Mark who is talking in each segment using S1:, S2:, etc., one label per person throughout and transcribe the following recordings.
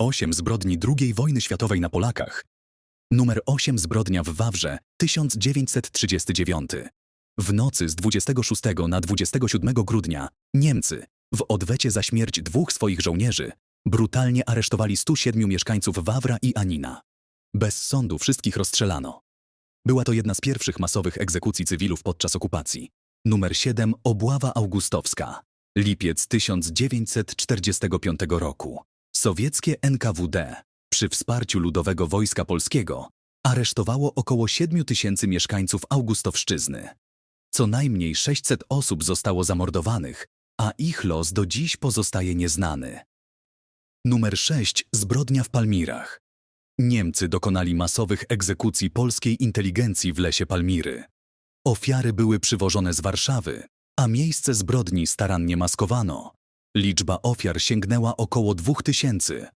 S1: 8 zbrodni II wojny światowej na Polakach. Numer 8 zbrodnia w Wawrze 1939. W nocy z 26 na 27 grudnia Niemcy w odwecie za śmierć dwóch swoich żołnierzy brutalnie aresztowali 107 mieszkańców Wawra i Anina. Bez sądu wszystkich rozstrzelano. Była to jedna z pierwszych masowych egzekucji cywilów podczas okupacji. Numer 7 Obława Augustowska. Lipiec 1945 roku. Sowieckie NKWD przy wsparciu Ludowego Wojska Polskiego aresztowało około 7 tysięcy mieszkańców Augustowszczyzny. Co najmniej 600 osób zostało zamordowanych, a ich los do dziś pozostaje nieznany. Numer 6 Zbrodnia w Palmirach. Niemcy dokonali masowych egzekucji polskiej inteligencji w lesie Palmiry. Ofiary były przywożone z Warszawy, a miejsce zbrodni starannie maskowano. Liczba ofiar sięgnęła około 2000.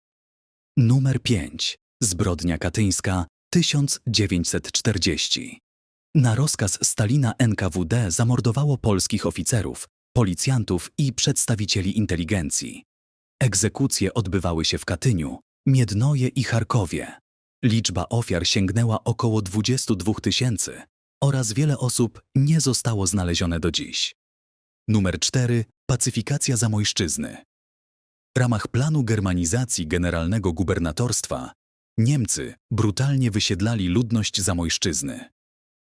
S1: Numer 5. Zbrodnia katyńska 1940. Na rozkaz Stalina NKWD zamordowało polskich oficerów, policjantów i przedstawicieli inteligencji. Egzekucje odbywały się w Katyniu, Miednoje i Charkowie. Liczba ofiar sięgnęła około 22 tysięcy oraz wiele osób nie zostało znalezione do dziś. Numer 4. Pacyfikacja Zamojszczyzny. W ramach planu germanizacji generalnego gubernatorstwa Niemcy brutalnie wysiedlali ludność Zamojszczyzny.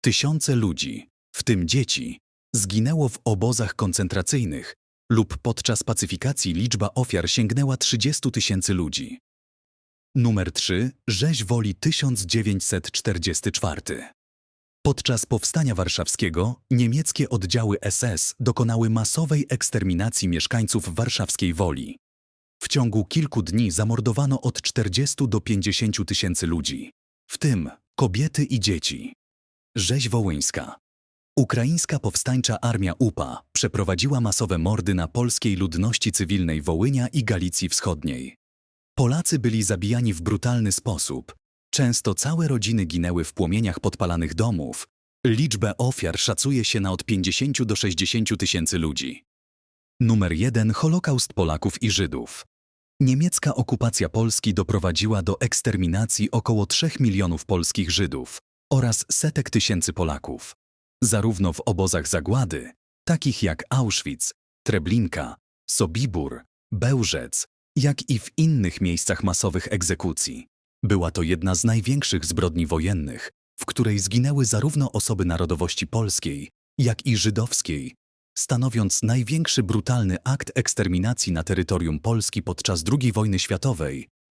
S1: Tysiące ludzi, w tym dzieci, zginęło w obozach koncentracyjnych lub podczas pacyfikacji liczba ofiar sięgnęła 30 tysięcy ludzi. Numer 3. Rzeź Woli 1944. Podczas Powstania Warszawskiego niemieckie oddziały SS dokonały masowej eksterminacji mieszkańców warszawskiej Woli. W ciągu kilku dni zamordowano od 40 do 50 tysięcy ludzi, w tym kobiety i dzieci. Rzeź Wołyńska. Ukraińska powstańcza armia UPA przeprowadziła masowe mordy na polskiej ludności cywilnej Wołynia i Galicji Wschodniej. Polacy byli zabijani w brutalny sposób. Często całe rodziny ginęły w płomieniach podpalanych domów. Liczbę ofiar szacuje się na od 50 do 60 tysięcy ludzi. Numer 1 Holokaust Polaków i Żydów. Niemiecka okupacja Polski doprowadziła do eksterminacji około 3 milionów polskich Żydów oraz setek tysięcy Polaków. Zarówno w obozach zagłady, takich jak Auschwitz, Treblinka, Sobibór, Bełżec, jak i w innych miejscach masowych egzekucji. Była to jedna z największych zbrodni wojennych, w której zginęły zarówno osoby narodowości polskiej, jak i żydowskiej, stanowiąc największy brutalny akt eksterminacji na terytorium Polski podczas II wojny światowej